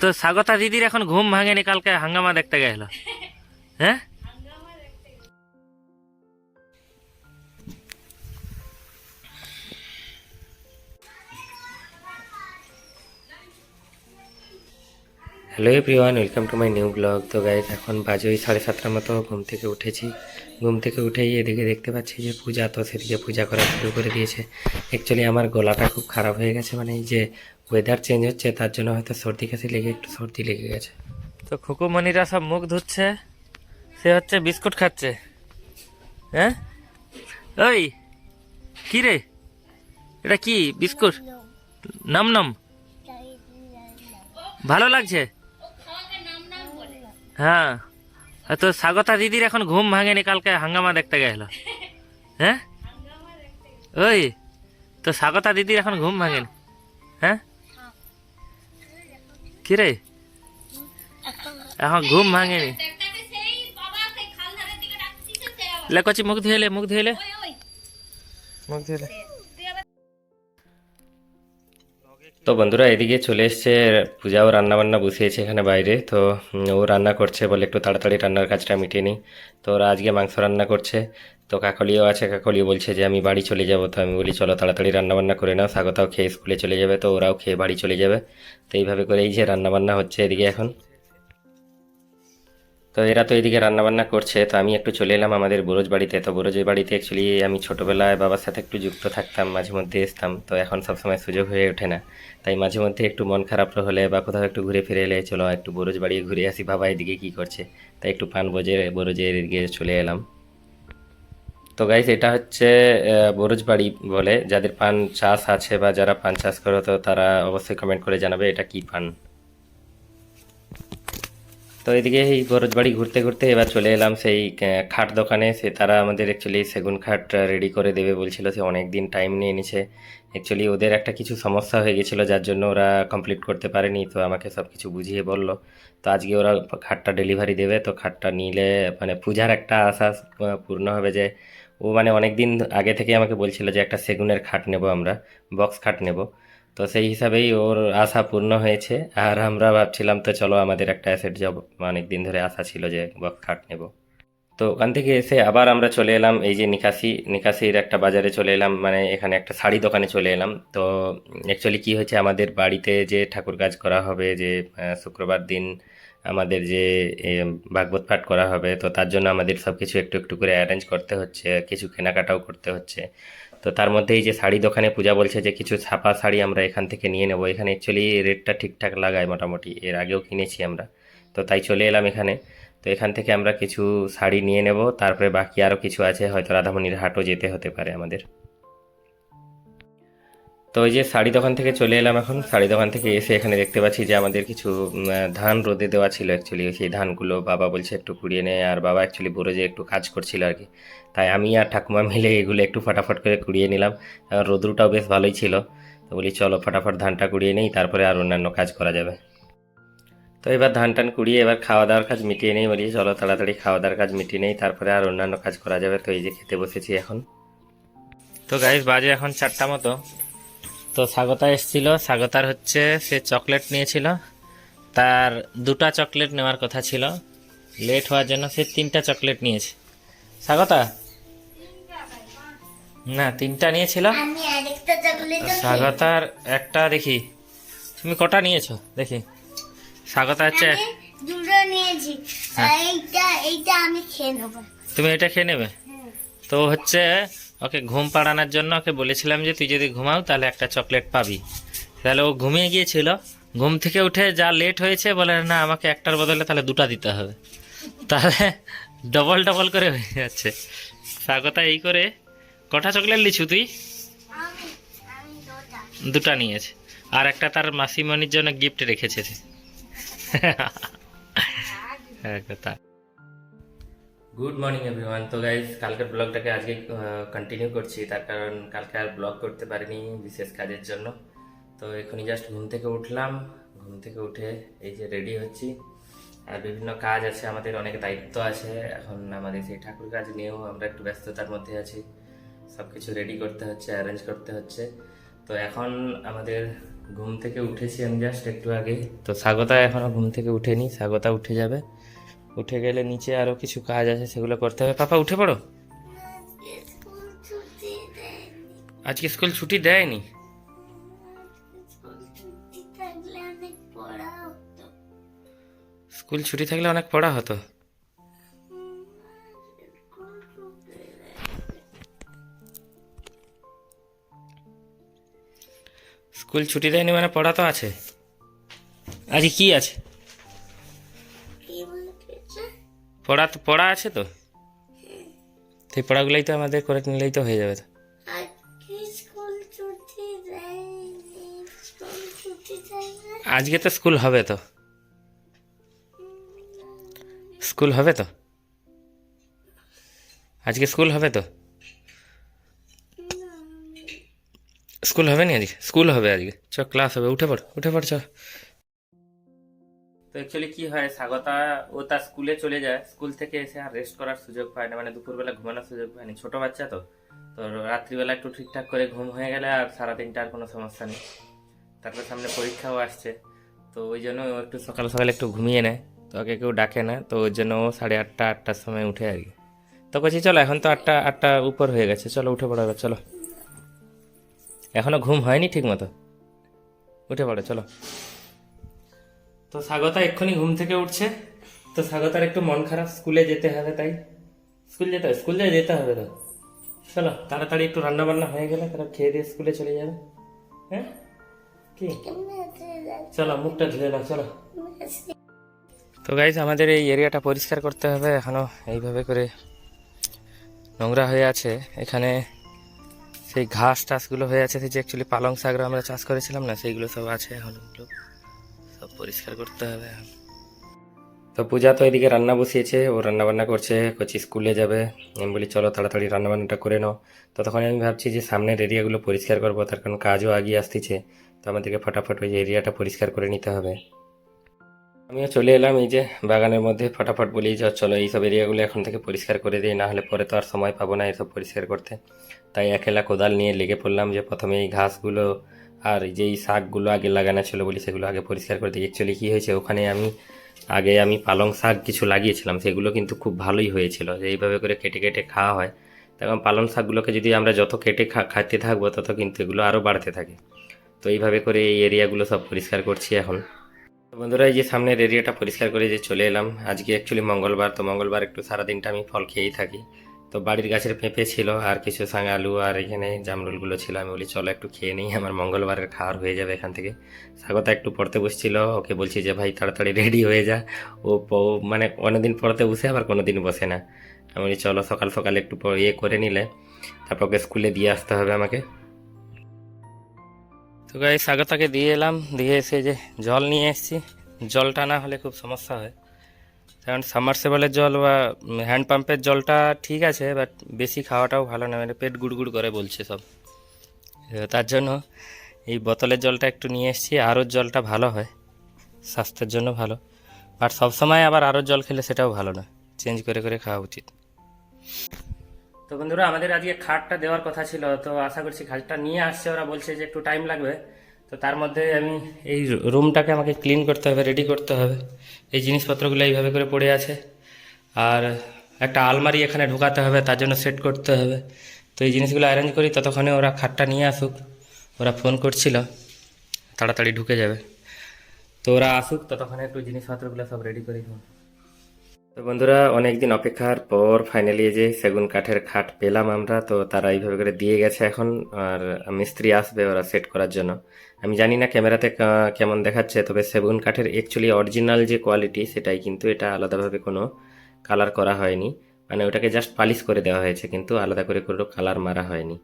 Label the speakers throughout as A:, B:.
A: তো স্বাগতা দিদির এখন ঘুম ভাঙেনি, কালকে হাঙ্গামা দেখতে গেল হ্যাঁ? Hello everyone welcome to my new blog তো গাইজ এখন বাজে ওই সাড়ে সাতটার মতো, ঘুম থেকে উঠেছি। ঘুম থেকে উঠেই এদিকে দেখতে পাচ্ছি যে পূজা, তো সেদিকে পূজা করা শুরু করে দিয়েছে। অ্যাকচুয়ালি আমার গলাটা খুব খারাপ হয়ে গেছে মানে এই যে ওয়েদার চেঞ্জ হচ্ছে, তার জন্য হয়তো সর্দি কাশি লেগে, একটু সর্দি লেগে গেছে। তো খুকুমণিরা সব মুখ ধুচ্ছে, সে হচ্ছে বিস্কুট খাচ্ছে। হ্যাঁ? ওই, কি রে? এটা কি, বিস্কুট? নাম নাম। ভালো লাগছে? হ্যাঁ। তো স্বাগতা দিদির এখন ঘুম ভাঙেনি, কালকে হাঙ্গামা দেখতে গেল। হ্যাঁ? ওই তো স্বাগতা দিদির এখন ঘুম ভাঙেনি। হ্যাঁ? কি রে এখন ঘুম ভাঙেনি। লেকচি মুখ ধুয়েলে মুখ ধুয়েলে মুখ ধুয়েলে তো বন্ধুরা এদিকে চলে এসছে পূজাও রান্না বান্না বসিয়েছে এখানে বাইরে। তো ও রান্না করছে বলে একটু তাড়াতাড়ি রান্নার কাজটা মিটিয়ে নিই। তো ওরা আজকে মাংস রান্না করছে। তো কাকলিও আছে, কাকলিও বলছে যে আমি বাড়ি চলে যাব। তো আমি বলি, চলো তাড়াতাড়ি রান্না বান্না করে নাও। স্বাগতাও খেয়ে স্কুলে চলে যাবে তো, ওরাও খেয়ে বাড়ি চলে যাবে। তো এইভাবে করে এই যে রান্না বান্না হচ্ছে এদিকে এখন। তো এরা তো এদিকে রান্নাবান্না করছে, তো আমি একটু চলে এলাম আমাদের বরজ বাড়িতে। তো বরজের বাড়িতে অ্যাকচুয়ালি আমি ছোটোবেলায় বাবার সাথে একটু যুক্ত থাকতাম, মাঝে মধ্যে আসতাম তো এখন সবসময় সুযোগ হয়ে ওঠে না। তাই মাঝে মধ্যে একটু মন খারাপ হলে বা কোথাও একটু ঘুরে ফিরে এলে, চলো একটু বরজ বাড়ি ঘুরে আসি, বাবা এদিকে কী করছে? তাই একটু পান বজে বরজের এদিকে চলে এলাম। তো গাইস এটা হচ্ছে বাড়ি বলে। যাদের পান চাষ আছে বা যারা পান চাষ করে, তো তারা অবশ্যই কমেন্ট করে জানাবে এটা কি পান। তো এদিকে এই বাড়ি ঘুরতে ঘুরতে এবার চলে এলাম সেই খাট দোকানে। সে তারা আমাদের অ্যাকচুয়ালি সেগুন খাট রেডি করে দেবে বলছিল। সে অনেক দিন টাইম নিয়ে নিছে অ্যাকচুয়ালি ওদের একটা কিছু সমস্যা হয়ে গেছিল, যার জন্য ওরা কমপ্লিট করতে পারেনি। তো আমাকে সব কিছু বুঝিয়ে বলল। তো আজকে ওরা খাটটা ডেলিভারি দেবে। তো খাটটা নিলে মানে পূজার একটা আশা পূর্ণ হবে যে ও মানে অনেক দিন আগে থেকে আমাকে বলছিল যে একটা সেগুনের খাট নেব আমরা, বক্স খাট নেব। তো সেই হিসাবেই ওর আশা পূর্ণ হয়েছে। আর আমরা ভাবছিলাম, তো চলো আমাদের একটা অ্যাসেট জব অনেক দিন ধরে আশা ছিল যে বক্স খাট নেব। তো ওখান থেকে এসে আবার আমরা চলে এলাম, এই যে নিকাশি, নিকাশির একটা বাজারে চলে এলাম মানে এখানে একটা শাড়ি দোকানে চলে এলাম। তো অ্যাকচুয়ালি কি হয়েছে, আমাদের বাড়িতে যে ঠাকুর কাজ করা হবে, যে শুক্রবার দিন আমাদের যে ভাগবত পাঠ করা হবে, তো তার জন্য আমাদের সব কিছু একটু একটু করে অ্যারেঞ্জ করতে হচ্ছে, কিছু কেনাকাটাও করতে হচ্ছে। তো তার মধ্যে এই যে শাড়ি দোকানে পূজা বলছে যে কিছু ছাপা শাড়ি আমরা এখান থেকে নিয়ে নেব। এখানে অ্যাকচুয়ালি রেটটা ঠিকঠাক লাগায় মোটামুটি, এর আগেও কিনেছি আমরা। তো তাই চলে এলাম এখানে। তো এখান থেকে আমরা কিছু শাড়ি নিয়ে নেব, তারপরে বাকি আরও কিছু আছে, হয়তো রাধামণির হাটও যেতে হতে পারে আমাদের। তো ওই যে শাড়ি দোকান থেকে চলে এলাম এখন। শাড়ি দোকান থেকে এসে এখানে দেখতে পাচ্ছি যে আমাদের কিছু ধান রোদে দেওয়া ছিল অ্যাকচুয়ালি সেই ধানগুলো বাবা বলছে একটু কুড়িয়ে নেয় আর বাবা অ্যাকচুয়ালি বরজে একটু কাজ করছিল আর কি। তাই আমি আর ঠাকুমা মিলে এগুলো একটু ফটাফট করে কুড়িয়ে নিলাম। রোদ্রুটাও বেশ ভালোই ছিল। তো বলি চলো ফটাফট ধানটা কুড়িয়ে নেই, তারপরে আর অন্যান্য কাজ করা যাবে। তো এবার ধান টান কুড়িয়ে এবার খাওয়া দাওয়ার কাজ মিটিয়ে নেই বলি, চলো তাড়াতাড়ি খাওয়া দাওয়ার কাজ মিটিয়ে নেই, তারপরে আর অন্যান্য কাজ করা যাবে। তো এই যে খেতে বসেছি এখন। তো গাইস বাজে এখন চারটা মতো। তো স্বাগতা এসেছিল। স্বাগতার হচ্ছে সে চকলেট নিয়েছিল। তার দুটা চকলেট নেওয়ার কথা ছিল। লেট হওয়ার জন্য সে তিনটা চকলেট নিয়েছে। স্বাগতা? না তিনটা নিয়েছিল। স্বাগতার একটা দেখি। তুমি কটা নিয়েছো? দেখি। স্বাগতা হচ্ছে
B: দুটো নিয়েছি।
A: হ্যাঁ।
B: এইটা এইটা আমি খেয়ে নেব।
A: তুমি এটা খেয়ে নেবে? তো হচ্ছে ওকে ঘুম পাড়ানোর জন্য ওকে বলেছিলাম যে তুই যদি ঘুমাও তাহলে একটা চকলেট পাবি। তাহলে ও ঘুমিয়ে গিয়েছিল। ঘুম থেকে উঠে যা লেট হয়েছে বলে না আমাকে একটার বদলে তাহলে দুটা দিতে হবে। তাহলে ডবল ডবল করে হয়ে যাচ্ছে। স্বাগতা এই করে কটা চকলেট লিছু তুই?
B: দুটা
A: নিয়েছে। আর একটা তার মাসিমণির জন্য গিফট রেখেছে। হ্যাঁ, কথা। গুড মর্নিং এভরিওয়ান তো গাইজ কালকের ব্লগটাকে আজকে কন্টিনিউ করছি। তার কারণ কালকে আর ব্লগ করতে পারিনি বিশেষ কাজের জন্য। তো এখনই জাস্ট ঘুম থেকে উঠলাম। ঘুম থেকে উঠে এই যে রেডি হচ্ছি। আর বিভিন্ন কাজ আছে, আমাদের অনেক দায়িত্ব আছে। এখন আমাদের সেই ঠাকুর কাজ নিয়েও আমরা একটু ব্যস্ততার মধ্যে আছি। সব কিছু রেডি করতে হচ্ছে অ্যারেঞ্জ করতে হচ্ছে। তো এখন আমাদের ঘুম থেকে উঠেছি আমি জাস্ট একটু আগে। তো স্বাগতা এখনও ঘুম থেকে উঠেনি। স্বাগতা উঠে যাবে। উঠে গেলে নিচে আরও কিছু কাজ আছে, সেগুলো করতে হবে। পাপা, উঠে পড়ো। আজকে স্কুল ছুটি দেয়নি?
B: স্কুল ছুটি থাকলে অনেক পড়া হতো।
A: স্কুল ছুটি দেয়নি মানে পড়া তো আছে। আজকে কি আছে? পড়া তো পড়া আছে তো? সেই পড়াগুলোই তো আমাদের করে নিলেই তো হয়ে যাবে তো।
B: আজকে
A: তো স্কুল হবে তো। স্কুল হবে তো? আজকে স্কুল হবে তো? স্কুল হবে নি আজকে? স্কুল হবে আজকে। চ ক্লাস হবে উঠে পড় উঠে পড় চ। তো অ্যাকচুয়ালি কি হয়, স্বাগতা ও তার স্কুলে চলে যায়। স্কুল থেকে এসে আর রেস্ট করার সুযোগ পায় না। মানে দুপুরবেলা ঘুমানোর সুযোগ পায়নি। ছোট বাচ্চা তো। তো রাত্রিবেলা একটু ঠিকঠাক করে ঘুম হয়ে গেলে আর সারাদিনটা আর কোনো সমস্যা নেই। তারপর সামনে পরীক্ষাও আসছে। তো ওই জন্য ও একটু সকাল সকাল একটু ঘুমিয়ে নেয়। তো ওকে কেউ ডাকে না। তো ওই জন্য ও সাড়ে আটটা, আটটার সময় উঠে আর কি। তো বলছি চলো, এখন তো আটটা আটটা উপর হয়ে গেছে। চলো, উঠে পড়ো এবার, চলো। এখনও ঘুম হয়নি ঠিক মতো উঠে পড়ো, চলো। তো স্বাগতা এক্ষুনি ঘুম থেকে উঠছে। তো স্বাগতার একটু মন খারাপ, স্কুলে যেতে হবে তাই। স্কুল যেতে হবে, স্কুল যেতে হবে তো। চলো, তাড়াতাড়ি একটু রান্না বান্না হয়ে গেলে তারা খেয়ে দিয়ে স্কুলে চলে যাবে। হ্যাঁ? কি? চলো, মুখটা ধুয়ে নাও, চলো। তো গাইজ আমাদের এই এরিয়াটা পরিষ্কার করতে হবে। এখনও এইভাবে করে নোংরা হয়ে আছে। এখানে সেই ঘাস টাসগুলো হয়ে আছে। সেই যে অ্যাকচুয়ালি পালং শাক আমরা চাষ করেছিলাম না, সেইগুলো সব আছে এখন। পরিষ্কার করতে হবে। তো পূজা তো এদিকে রান্না বসিয়েছে, ও রান্না বান্না করছে, কচি স্কুলে যাবে। আমি বলি, চলো তাড়াতাড়ি রান্না বান্নাটা করে নাও। তো তখন আমি ভাবছি যে সামনের এরিয়াগুলো পরিষ্কার করব, তার কারণ কাজও আগিয়ে আসতেছে। তো আমাদেরকে ফটাফট ওই এরিয়াটা পরিষ্কার করে নিতে হবে। আমিও চলে এলাম, এই যে বাগানের মধ্যে ফটাফট বলি যে চলো, এইসব এরিয়াগুলো এখন থেকে পরিষ্কার করে দিই না হলে পরে তো আর সময় পাবো না এসব পরিষ্কার করতে। তাই একেলা কোদাল নিয়ে লেগে পড়লাম যে প্রথমে এই ঘাসগুলো আর এই যে শাকগুলো আগে লাগানো ছিল বলি সেগুলো আগে পরিষ্কার করে দিই অ্যাকচুয়ালি কী হয়েছে, ওখানে আমি, আগে আমি পালং শাক কিছু লাগিয়েছিলাম, সেগুলো কিন্তু খুব ভালোই হয়েছিল। যে এইভাবে করে কেটে কেটে খাওয়া হয়, তখন পালং শাকগুলোকে যদি আমরা যত কেটে খা খাতে থাকব, তত কিন্তু এগুলো আরও বাড়তে থাকে। তো এইভাবে করে এই এরিয়াগুলো সব পরিষ্কার করছি এখন। বন্ধুরা, এই যে সামনের এরিয়াটা পরিষ্কার করে যে চলে এলাম। আজকে অ্যাকচুয়ালি মঙ্গলবার, তো মঙ্গলবার একটু সারাদিনটা আমি ফল খেয়েই থাকি। তো বাড়ির গাছের পেঁপে ছিল, আর কিছু সাং আলু আর এখানে জামরুলগুলো ছিল। আমি বলি, চলো একটু খেয়ে নিই, আমার মঙ্গলবারের খাওয়ার হয়ে যাবে এখান থেকে। স্বাগতা একটু পড়তে বসছিল, ওকে বলছি যে, ভাই, তাড়াতাড়ি রেডি হয়ে যা। ও মানে অনেকদিন পড়তে বসে, আবার কোনো দিন বসে না। আমি বলি, চলো সকাল সকাল একটু ইয়ে করে নিলে, তারপর ওকে স্কুলে দিয়ে আসতে হবে আমাকে। তো গাই স্বাগতাকে দিয়ে এলাম। দিয়ে এসে যে জল নিয়ে এসেছি। জলটা না হলে খুব সমস্যা হয়। কারণ সাবমার্সেবলের জল বা হ্যান্ড পাম্পের জলটা ঠিক আছে বাট বেশি খাওয়াটাও ভালো না। মানে পেট গুড়গুড় করে বলছে সব। তার জন্য এই বোতলের জলটা একটু নিয়ে এসেছি, আরও জলটা ভালো হয়, স্বাস্থ্যের জন্য ভালো। বাট সবসময় আবার আরও জল খেলে সেটাও ভালো না চেঞ্জ করে করে খাওয়া উচিত। তো বন্ধুরা, আমাদের আজকে খাটটা দেওয়ার কথা ছিল, তো আশা করছি খাটটা নিয়ে আসছে। ওরা বলছে যে একটু টাইম লাগবে। তো তার মধ্যে আমি এই রুমটাকে আমাকে ক্লিন করতে হবে রেডি করতে হবে। এই জিনিসপত্রগুলো এইভাবে করে পড়ে আছে। আর একটা আলমারি এখানে ঢোকাতে হবে, তার জন্য সেট করতে হবে। তো এই জিনিসগুলো অ্যারেঞ্জ করি, ততক্ষণে ওরা খাটটা নিয়ে আসুক। ওরা ফোন করছিল, তাড়াতাড়ি ঢুকে যাবে। তো ওরা আসুক, ততক্ষণে একটু জিনিসপত্রগুলো সব রেডি করি তো বন্ধুরা, অনেকদিন অপেক্ষার পর ফাইনালি যে সেগুন কাঠের খাট পেলাম আমরা। তো তারা এইভাবে করে দিয়ে গেছে এখন, আর মিস্ত্রি আসবে ওরা সেট করার জন্য। আমি জানি না ক্যামেরাতে কেমন দেখাচ্ছে, তবে সেগুন কাঠের অ্যাকচুয়ালি অরিজিনাল যে কোয়ালিটি সেটাই কিন্তু এটা আলাদাভাবে কোনো কালার করা হয়নি। মানে ওটাকে জাস্ট পালিশ করে দেওয়া হয়েছে, কিন্তু আলাদা করে কোনো কালার মারা হয়নি।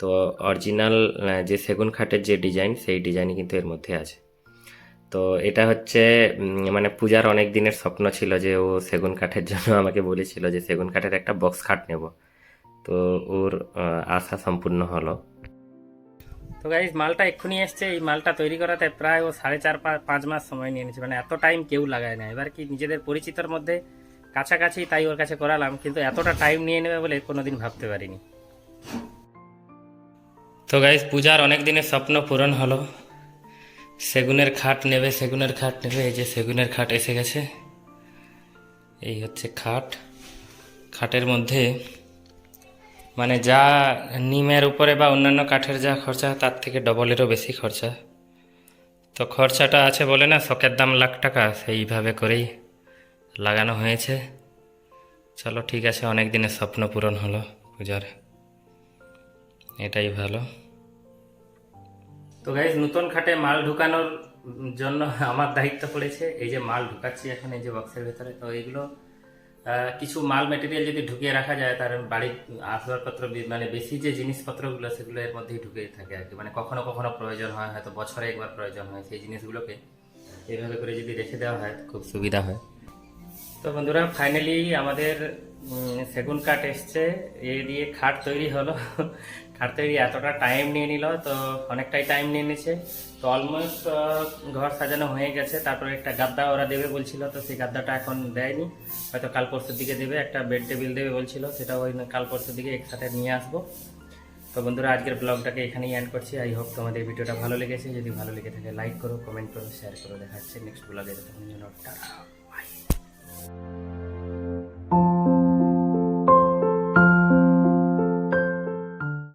A: তো অরিজিনাল যে সেগুন খাটের যে ডিজাইন সেই ডিজাইনই কিন্তু এর মধ্যে আছে। তো এটা হচ্ছে মানে পূজার অনেক দিনের স্বপ্ন ছিল যে ও সেগুন কাঠের জন্য আমাকে বলেছিল যে সেগুন কাঠের একটা বক্স খাট নেব। তো ওর আশা সম্পূর্ণ হলো। তো গাইজ মালটা এক্ষুনি এসছে। এই মালটা তৈরি করাতে প্রায় ও সাড়ে চার পাঁচ মাস সময় নিয়ে নিয়েছে। মানে এত টাইম কেউ লাগায় না এবার কি নিজেদের পরিচিতর মধ্যে কাছাকাছি তাই ওর কাছে করালাম, কিন্তু এতটা টাইম নিয়ে নেবে বলে কোনোদিন ভাবতে পারিনি। তো গাইজ পূজার অনেক দিনের স্বপ্ন পূরণ হলো। সেগুনের খাট নেবে, সেগুনের খাট নেবে। এই যে সেগুনের খাট এসে গেছে। এই হচ্ছে খাট। খাটের মধ্যে মানে যা নিমের উপরে বা অন্যান্য কাঠের যা খরচা তার থেকে ডবলেরও বেশি খরচা। তো খরচাটা আছে বলে না শখের দাম লাখ টাকা সেইভাবে করেই লাগানো হয়েছে। চলো ঠিক আছে অনেক দিনের স্বপ্ন পূরণ হলো পূজার। এটাই ভালো। তো গাইজ নতুন খাটে মাল ঢুকানোর জন্য আমার দায়িত্ব পড়েছে। এই যে মাল ঢুকাচ্ছি এখন এই যে বক্সের ভেতরে। তো আহ, কিছু মাল মেটেরিয়াল যদি ঢুকিয়ে রাখা যায়, তার বাড়ির আসবাবপত্র মানে বেশি যে জিনিসপত্রগুলো, সেগুলো এর মধ্যেই ঢুকে থাকে আর কি। মানে কখনো কখনো প্রয়োজন হয়, হয়তো বছরে একবার প্রয়োজন হয় সেই জিনিসগুলোকে। এইভাবে করে যদি রেখে দেওয়া হয়, খুব সুবিধা হয়। তো বন্ধুরা ফাইনালি আমাদের সেগুন কাঠ এসছে। এ দিয়ে খাট তৈরি হলো। খাট তৈরি এতটা টাইম নিয়ে নিল, তো অনেকটাই টাইম নিয়ে নিয়েছে। তো অলমোস্ট ঘর সাজানো হয়ে গেছে। তারপরে একটা গাদ্দা ওরা দেবে বলছিল, তো সেই গাদ্দাটা এখন দেয়নি। হয়তো কাল পরশুর দিকে দেবে, একটা বেড টেবিল দেবে বলছিল, সেটা ওই কাল পরশুর দিকে একসাথে নিয়ে আসব। তো বন্ধুরা, আজকের ব্লগটাকে এখানেই এন্ড করছি। আই হোপ তোমাদের ভিডিওটা ভালো লেগেছে। যদি ভালো লেগে থাকে লাইক করো কমেন্ট করো শেয়ার করো। দেখা হচ্ছে নেক্সট ব্লগে তখন জন্য